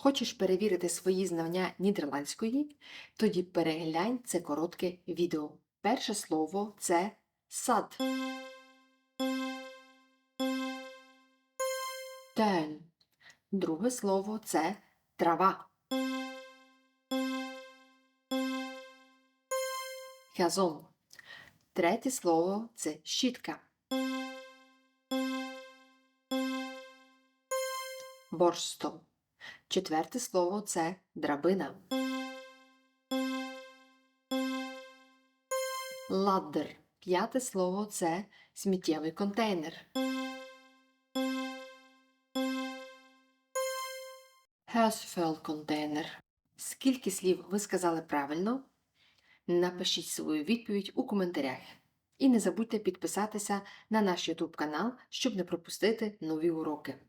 Хочеш перевірити свої знання нідерландської? Тоді переглянь це коротке відео. Перше слово це сад. Tuin. Друге слово це трава. Газон. Третє слово це щітка. Борстол. Четверте слово це драбина. Ладдер. П'яте слово це сміттєвий контейнер. контейнер. Скільки слів ви сказали правильно? Напишіть свою відповідь у коментарях. І не забудьте підписатися на наш YouTube канал, щоб не пропустити нові уроки.